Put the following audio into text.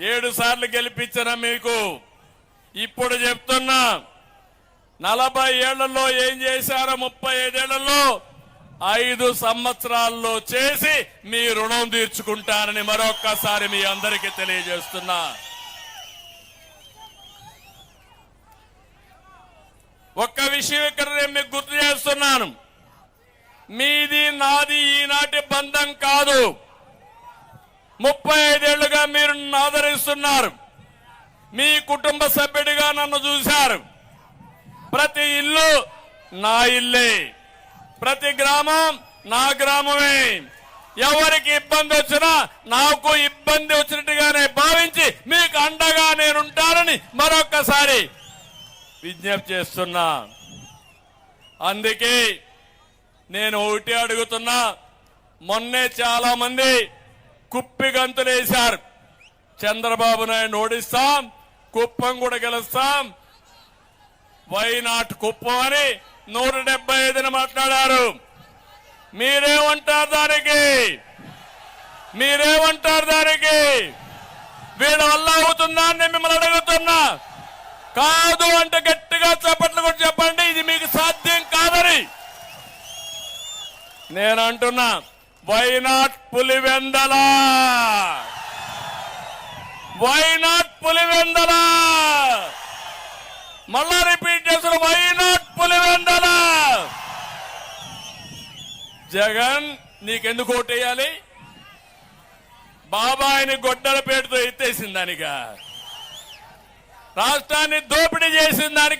ఏడు సార్లు గెలిపించిన మీకు. ఇప్పుడు చెప్తున్నా నలభై ఏళ్ళలో ఏం చేశారో ముప్పై ఐదేళ్ళలో ఐదు సంవత్సరాల్లో చేసి మీ రుణం తీర్చుకుంటారని మరొక్కసారి మీ అందరికీ తెలియజేస్తున్నా. ఒక్క విషయం ఇక్కడ నేను మీకు గుర్తు చేస్తున్నాను. మీది నాది ఈనాటి బంధం కాదు. ముప్పై ఐదేళ్ళుగా మీరు ఆదరిస్తున్నారు. మీ కుటుంబ సభ్యుడిగా నన్ను చూశారు. ప్రతి ఇల్లు నా ఇల్లే. ప్రతి గ్రామం నా గ్రామమే. ఎవరికి ఇబ్బంది వచ్చినా నాకు ఇబ్బంది వచ్చినట్టుగానే భావించి మీకు అండగా నేనుంటానని మరొక్కసారి విజ్ఞప్తి చేస్తున్నా. అందుకే నేను ఒకటి అడుగుతున్నా. మొన్నే చాలా మంది కుప్పి గంతులేశారు చంద్రబాబు నాయుడు ఓడిస్తాం కుప్పం కూడా గెలుస్తాం. వైనాట్ కుప్పం అని నూట డెబ్బై ఐదుని మాట్లాడారు. మీరేమంటారు దానికి. మీరేమంటారు దానికి. వీళ్ళ వల్ల అవుతుందా అని మిమ్మల్ని అడుగుతున్నా. కాదు అంటే గట్టిగా చప్పట్లు కూడా చెప్పండి ఇది మీకు సాధ్యం కాదని. నేను అంటున్నా వైనాట్ పులివెందల? వైనాట్ పులివెందల? మళ్ళా రిపీట్ చేసిన వైనాట్ పులివెందల? జగన్ నీకెందుకు ఓటేయాలి బాబాయిని గొడ్డల పేటతో ఎత్తేసింది దానిక రాష్ట్రాన్ని దోపిడీ చేసిన దానిక